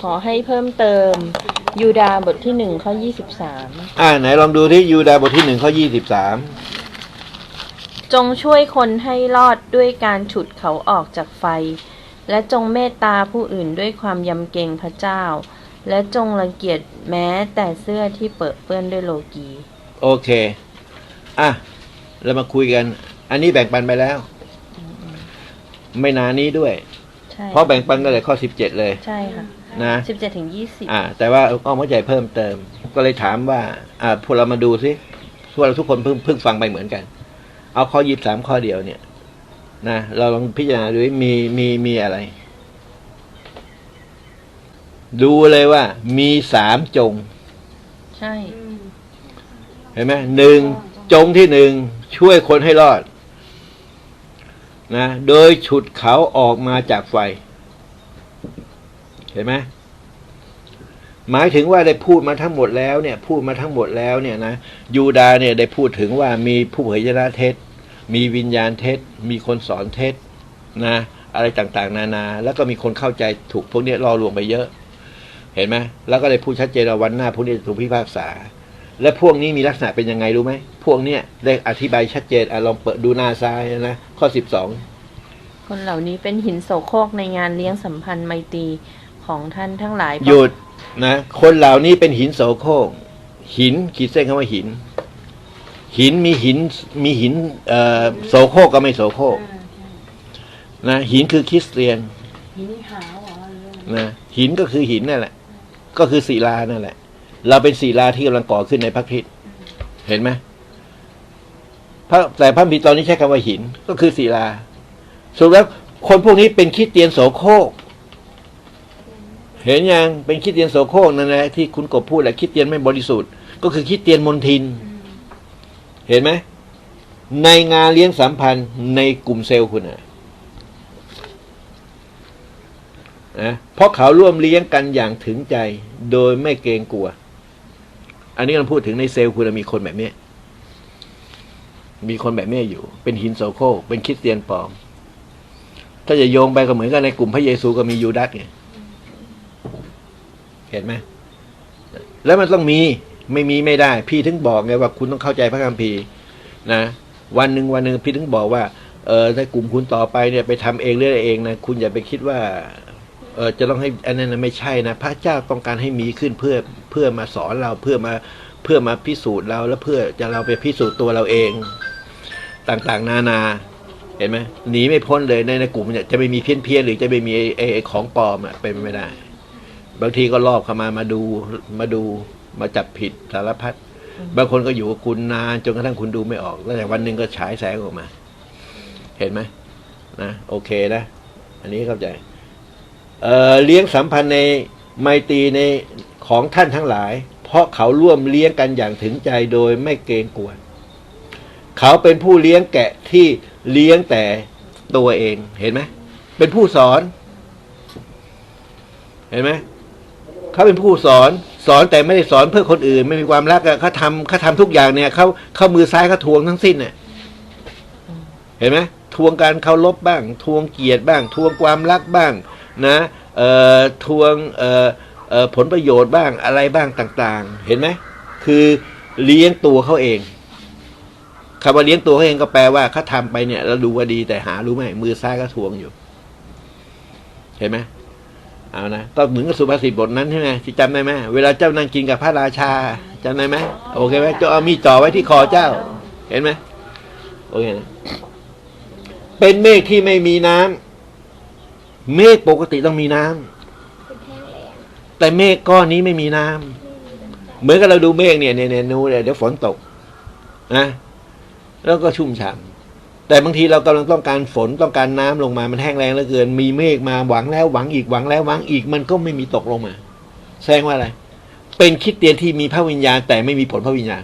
ขอให้เพิ่มเติม ยูดาบทที่หนึ่งข้อยี่สิบสามอ่าไหนลองดูที่ยูดาห์บทที่หนึ่งข้อยี่สิบสามจงช่วยคนให้รอดด้วยการฉุดเขาออกจากไฟ และจงเมตตาผู้อื่นด้วยความยำเกรงพระเจ้า และจงรังเกียจแม้แต่เสื้อที่เปิดเปื้อนด้วยโลกี โอเค อะ เรามาคุยกัน อันนี้แบ่งปันไปแล้ว ไม่นานนี้ด้วย ใช่ เพราะแบ่งปันกันเลยข้อสิบเจ็ดเลยใช่ค่ะนะสิบเจ็ดถึงยี่สิบอ่า แต่ว่าก็เข้าใจเพิ่มเติม ก็เลยถามว่า อ่าพวกเรามาดูสิพวกเราทุกคนเพิ่งเพิ่งฟังไปเหมือนกัน เอาข้อยี่สามข้อเดียวเนี่ย นะเราลองพิจารณาดูว่ามีมีมีอะไร ดูเลยว่า มีสามจง ใช่ เห็นไหมหนึ่งจงที่หนึ่งช่วยคนให้รอด นะโดยฉุดเขาออกมาจากไฟ เห็นไหมหมายถึงว่าได้พูดมาทั้งหมดแล้วเนี่ย พูดมาทั้งหมดแล้วเนี่ยนะยูดาเนี่ยได้พูดถึงว่ามีผู้เผยชนะเท็จมีวิญญาณเท็จมีคนสอนเท็จนะอะไรต่างๆ นานา แล้วก็มีคนเข้าใจถูกพวกนี้ล่อลวงไปเยอะ เห็นไหมแล้วก็ได้พูดชัดเจนว่าวันหน้าพวกนี้จะถูกพิพากษา และพวกนี้มีลักษณะเป็นยังไงรู้ไหม พวกเนี้ยได้อธิบายชัดเจนอะลองเปิดดูหน้าซ้ายนะ ข้อสิบสองคนเหล่านี้เป็นหินโสโครกในงานเลี้ยงสัมพันธ์ไมตรีของท่านทั้งหลายหยุดนะ คนเหล่านี้เป็นหินโสโครกหินขีดเส้นคำว่าหิน หินมีหินมีหินเอ่อโสโครกก็ไม่โสโครกนะหินคือคริสเตียนหินขาวเหรอนะหินก็คือหินนั่นแหละ ก็คือศิลานั่นแหละ เราเป็นศิลาที่กำลังก่อขึ้นในพระคริสต์เห็นไหมพระแต่พระบิดตอนนี้ใช้คำว่าหิน ก็คือศิลาสรุปแล้วคนพวกนี้เป็นคริสเตียนโสโครกเห็นยังเป็นคริสเตียนโสโครกนั่นแหละที่คุณกบพูดแหละคริสเตียนไม่บริสุทธิ์ ก็คือคริสเตียนมนทิน เห็นไหมในงานเลี้ยงสัมพันธ์ในกลุ่มเซลล์คุณอะนะเพราะเขาร่วมเลี้ยงกันอย่างถึงใจ โดยไม่เกรงกลัว อันนี้เราพูดถึงในเซลล์คุณมีคนแบบนี้ มีคนแบบนี้อยู่ เป็นหินโซโคเป็นคริสเตียนปลอม ถ้าจะโยงไปก็เหมือนกันในกลุ่มพระเยซูก็มียูดาสไงเห็นไหมแล้วมันต้องมีไม่มีไม่ได้ พี่ถึงบอกไงว่าคุณต้องเข้าใจพระคัมภีร์นะวันหนึ่งวันหนึ่งพี่ถึงบอกว่าเออในกลุ่มคุณต่อไปเนี่ยไปทำเองเรื่อยเองนะคุณอย่าไปคิดว่า เออจะต้องให้อันนั้นไม่ใช่นะ พระเจ้าต้องการให้มีขึ้นเพื่อเพื่อมาสอนเราเพื่อมาเพื่อมาพิสูจน์เราแล้วเพื่อจะเราไปพิสูจน์ตัวเราเอง ต่างๆ นานาเห็นไหมหนีไม่พ้นเลยในในกลุ่มเนี่ยจะไม่มีเพี้ยนเพียนหรือจะไม่มีไอ้ไอ้ไอ้ของปลอมอะเป็นไปไม่ได้ บางทีก็ลอบเข้ามามาดูมาดูมาจับผิดสารพัดบางคนก็อยู่กับคุณนานจนกระทั่งคุณดูไม่ออก แล้วแต่วันหนึ่งก็ฉายแสงออกมา เห็นไหมนะโอเคนะ อันนี้เข้าใจ เเลี้ยงสัมพันธ์ในไมตรีในของท่านทั้งหลาย เพราะเขาร่วมเลี้ยงกันอย่างถึงใจโดยไม่เกรงกลัวเขาเป็นผู้เลี้ยงแกะที่เลี้ยงแต่ตัวเองเห็นไหมเป็นผู้สอน เห็นไหมเขาเป็นผู้สอนสอนแต่ไม่ได้สอนเพื่อคนอื่น ไม่มีความรักเขาทำเขาทำทุกอย่างเนี่ยเขาเขามือซ้ายเขาทวงทั้งสิ้นเนี่ยเห็นไหมทวงการเคารพบ้าง ทวงเกียรติบ้าง ทวงความรักบ้าง นะทวงผลประโยชน์บ้างอะไรบ้างต่าง ๆ เห็นไหมคือเลี้ยงตัวเขาเองคำว่าเลี้ยงตัวเขาเองก็แปลว่าเขาทำไปเนี่ยเราดูว่าดีแต่หารู้ไหมมือซ้ายก็ทวงอยู่ เห็นไหมเอานะก็เหมือนกับสุภาษิตบทนั้นใช่ไหมที่จำได้ไหมเวลาเจ้านั่งกินกับพระราชาจำได้ไหมโอเคไหมเจ้าเอามีดจ่อไว้ที่คอเจ้า เห็นไหมโอเคนะเป็นเมฆที่ไม่มีน้ำ เมฆปกติต้องมีน้ำแต่เมฆก้อนนี้ไม่มีน้ำเหมือนกับเราดูเมฆเนี่ยเนี่ยเนี่ยนูเนี่ยเดี๋ยวฝนตกนะแล้วก็ชุ่มฉ่ำแต่บางทีเรากำลังต้องการฝนต้องการน้ำลงมามันแห้งแรงเหลือเกิน มีเมฆมาหวังแล้วหวังอีกหวังแล้วหวังอีกมันก็ไม่มีตกลงมา แสดงว่าอะไร เป็นคริดเตียนที่มีพระวิญญาณ แต่ไม่มีผลพระวิญญาณ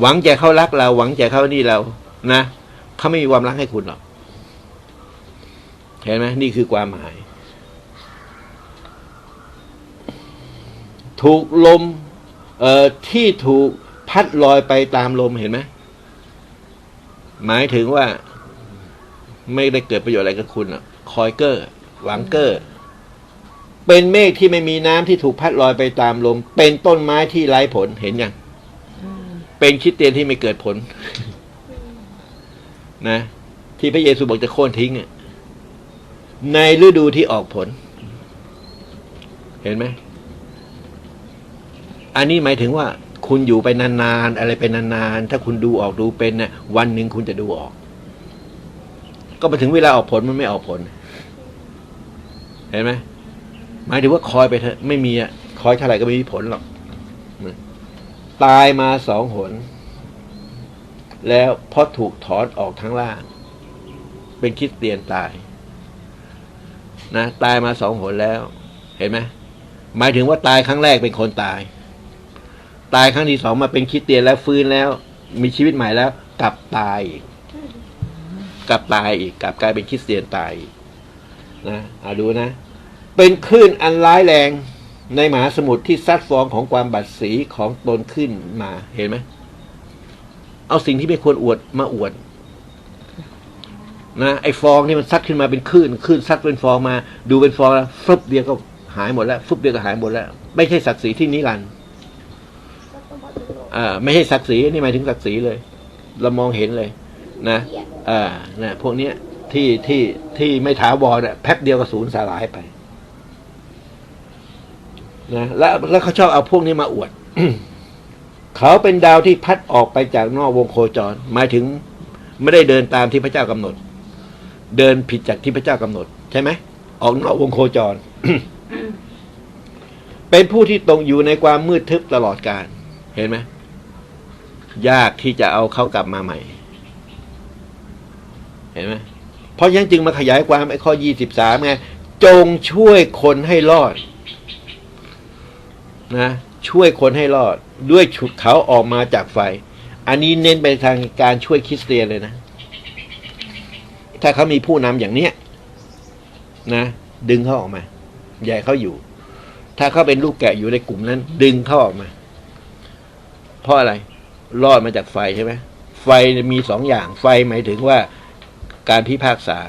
หวังจะเข้ารักเรา หวังจะเข้านี่เรา นะเขาไม่มีความรักให้คุณหรอก เห็นไหมนี่คือความหมาย ถูกลม เอ่อที่ถูกพัดลอยไปตามลมเห็นไหมหมายถึงว่า ไม่ได้เกิดประโยชน์อะไรกับคุณอกคอยเกอร์หวังเกอร์ เป็นเมฆที่ไม่มีน้ำที่ถูกพัดลอยไปตามลม เป็นต้นไม้ที่ไร้ผลเห็นยังเป็นคิดเตียนที่ไม่เกิดผล นะ ที่พระเยซูบอกจะโค่นทิ้งอะ ในฤดูที่ออกผล เห็นไหม อันนี้หมายถึงว่า คุณอยู่ไปนานๆ อะไรไปนานๆ ถ้าคุณดูออกดูเป็นนะ่ะวันหนึ่งคุณจะดูออก ก็มาถึงเวลาออกผลมันไม่ออกผล เห็นไหมหมายถึงว่าคอยไปเถอะไม่มีอะคอยเท่าไหร่ก็ไม่มีผลหรอกตายมาสองหน แล้วพอถูกถอนออกทั้งล่าง เป็นคิดเตียนตาย นะตายมาสองหนแล้ว เห็นไหมหมายถึงว่าตายครั้งแรกเป็นคนตาย ตายครั้งที่สองมาเป็นคิดเตียนแล้วฟื้นแล้ว มีชีวิตใหม่แล้ว กลับตายอีกกลับตายอีกกลับกลายเป็นคริสเตียนตายอีกนะเอาดูนะ เป็นคลื่นอันร้ายแรงในมหาสมุทรที่ซัดฟองของความบัดสีของตนขึ้นมาเห็นไหมเอาสิ่งที่ไม่ควรอวดมาอวด นะไอ้ฟองนี่มันซัดขึ้นมาเป็นคลื่นคลื่นซัดเป็นฟองมา ดูเป็นฟองแล้วฟึบเดียวก็หายหมดแล้วฟึบเดียวก็หายหมดแล้ว ไม่ใช่ศักดิ์ศรีที่นิรันดร์อ่าไม่ใช่ศักดิ์ศรีนี่หมายถึงศักดิ์ศรีเลย เรามองเห็นเลย นะอ่านะพวกเนี้ยที่ที่ที่ไม่ถาวรเนี่ยแป๊บเดียวก็สูญสลายไปนะแล้วแล้วเขาชอบเอาพวกนี้มาอวดเขาเป็นดาวที่พัดออกไปจากนอกวงโคจร หมายถึงไม่ได้เดินตามที่พระเจ้ากำหนด เดินผิดจากที่พระเจ้ากำหนด ใช่ไหมออกนอกวงโคจร เป็นผู้ที่ตรงอยู่ในความมืดทึบตลอดการ เห็นไหมยากที่จะเอาเขากลับมาใหม่ เห็นไหมเพราะฉะนั้นจึงมาขยายความไอ้ข้อยี่สิบสามไงจงช่วยคนให้รอด นะ ช่วยคนให้รอด ด้วยฉุดเขาออกมาจากไฟ อันนี้เน้นไปทางการช่วยคริสเตียนเลยนะ ถ้าเขามีผู้นำอย่างเนี้ยนะ ดึงเขาออกมาอย่าใหญ่เขาอยู่ ถ้าเขาเป็นลูกแกะอยู่ในกลุ่มนั้น ดึงเขาออกมา เพราะอะไร รอดมาจากไฟใช่ไหมไฟมีสองอย่าง ไฟหมายถึงว่าการพิพากษา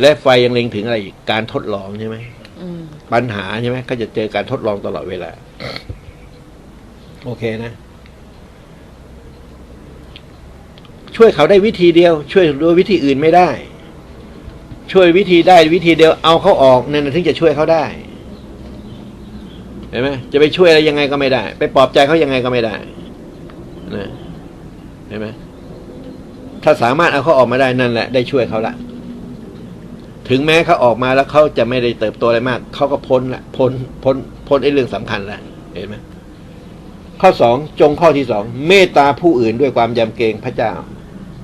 และไฟยังเล็งถึงอะไรอีกการทดลองใช่ไหมอืมปัญหาใช่ไหมก็จะเจอการทดลองตลอดเวลา โอเคนะ ช่วยเขาได้วิธีเดียว ช่วยด้วยวิธีอื่นไม่ได้ ช่วยวิธีได้วิธีเดียวเอาเขาออกนั่นถึงจะช่วยเขาได้เห็นไหมจะไปช่วยอะไรยังไงก็ไม่ได้ ไปปลอบใจเขายังไงก็ไม่ได้นะเห็นไหมถ้าสามารถเอาเขาออกมาได้นั่นแหละ ได้ช่วยเขาละถึงแม้เขาออกมาแล้วเขาจะไม่ได้เติบโตอะไรมากเขาก็พ้นละพ้นพ้นพ้นไอ้เรื่องสำคัญล้วเห็นไหมข้อสองจงข้อที่สองเมตตาผู้อื่นด้วยความยำเกรงพระเจ้า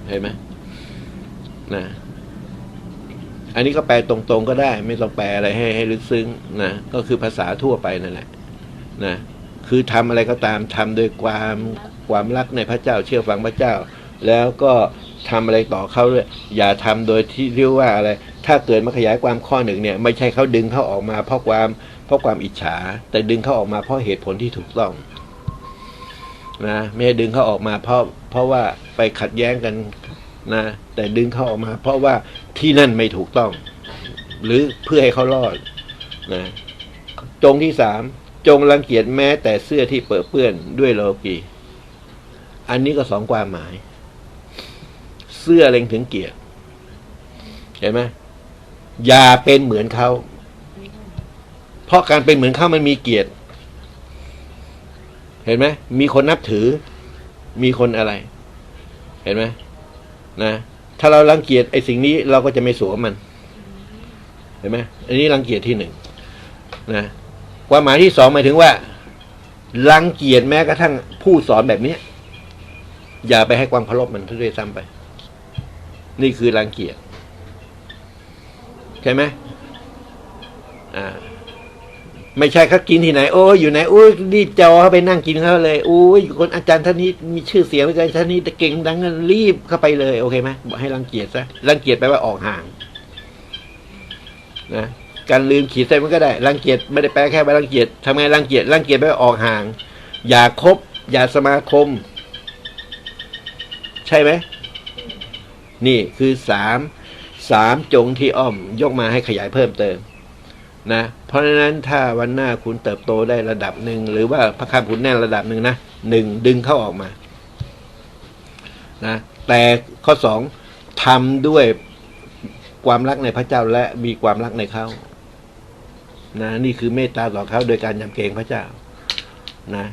เห็นไหมนะอันนี้ก็แปลตรงๆก็ได้ ไม่ต้องแปลอะไรให้ให้ลึกซึ้งนะก็คือภาษาทั่วไปนั่นแหละนะคือทำอะไรก็ตามทำโดยความความรักในพระเจ้าเชื่อฟังพระเจ้า แล้วก็ทำอะไรต่อเขาเลยอย่าทำโดยที่เรียกว่าอะไร ถ้าเกิดมาขยายความข้อหนึ่งเนี่ย ไม่ใช่เขาดึงเขาออกมาเพราะความเพราะความอิจฉา แต่ดึงเขาออกมาเพราะเหตุผลที่ถูกต้อง นะไม่ใช่ดึงเขาออกมาเพราะเพราะว่าไปขัดแย้งกันนะ แต่ดึงเขาออกมา เพราะว่าที่นั่นไม่ถูกต้อง หรือเพื่อให้เขารอดนะจงที่สามจงรังเกียจแม้แต่เสื้อที่เปื้อนเปื้อนด้วยโลกีอันนี้ก็สองความหมาย เสื้อเล็งถึงเกียรติเห็นไหมอย่าเป็นเหมือนเขา เพราะการเป็นเหมือนเขามันมีเกียรติ เห็นไหมมีคนนับถือ มีคนอะไร เห็นไหมนะถ้าเรารังเกียจไอ้สิ่งนี้เราก็จะไม่สวมมัน เห็นไหมอันนี้รังเกียจที่หนึ่งนะความหมายที่สองหมายถึงว่ารังเกียจแม้กระทั่งผู้สอนแบบเนี้ยอย่าไปให้ความเคารพมันด้วยซ้ำไป นี่คือรังเกียจใช่ไหมอ่า ไม่ใช่เขากินที่ไหน โอ้ยอยู่ไหนโอ้ยรีบจอเข้าไปนั่งกินเขาเลยโอ้ยคนอาจารย์ท่านนี้มีชื่อเสียงเหลือเกินท่านนี้เก่งดังรีบเข้าไปเลยโอเคไหมบอกให้รังเกียจซะรังเกียจแปลว่าออกห่างนะการลืมขีดเส้นมันก็ได้รังเกียจไม่ได้แปลแค่ว่ารังเกียจทำไงรังเกียจรังเกียจแปลว่าออกห่าง อย่าคบ อย่าสมาคม ใช่ไหมนี่คือสามสามจงที่อ้อมยกมาให้ขยายเพิ่มเติม นะ ราะฉะนั้นถ้าวันหน้าคุณเติบโตได้ระดับหนึ่งหรือว่าพระคำคุณแน่นระดับหนึ่งนะหนึ่งดึงเข้าออกมานะแต่ข้อสองทำด้วยความรักในพระเจ้าและมีความรักในเขานะนี่คือเมตตาต่อเขาโดยการยำเกรงพระเจ้า นะ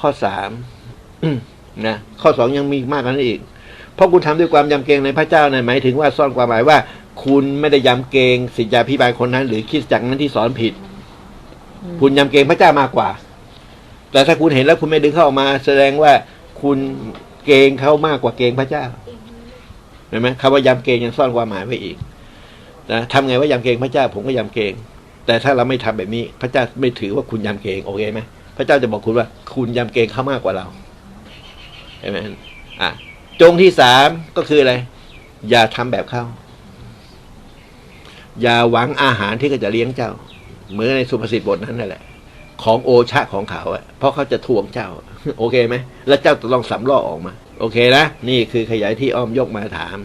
ข้อสามนะข้อสองยังมีมากกว่านั้นอีก เพราะคุณทำด้วยความยำเกรงในพระเจ้านะหมายถึงว่าซ่อนความหมายว่า คุณไม่ได้ยำเกรงสิทธิยาพิบาลคนนั้น หรือคริดจักรนั้นที่สอนผิด คุณยำเกรงพระเจ้ามากกว่า แต่ถ้าคุณเห็นแล้วคุณไม่ดึงเข้าออกมา แสดงว่าคุณเกรงเขามากกว่าเกรงพระเจ้าเห็นไหมคำว่ายำเกรงยังซ่อนความหมายไว้อีกนะทำไงว่ายำเกรงพระเจ้าผมก็ยำเกรงแต่ถ้าเราไม่ทำแบบนี้ พระเจ้าไม่ถือว่าคุณยำเกรงโอเคไหมพระเจ้าจะบอกคุณว่า คุณยำเกรงเขามากกว่าเราเห็นไหมอะจงที่สามก็คืออะไรอย่าทำแบบเขา อย่าหวังอาหารที่เขาจะเลี้ยงเจ้า เหมือนในสุภาษิตบทนั้นนั่นแหละ ของโอชะของเขาอะเพราะเขาจะทวงเจ้า โอเคไหมแล้วเจ้าจะต้องสำรอกออกมา โอเคนะนี่คือขยายที่อ้อมยกมาถาม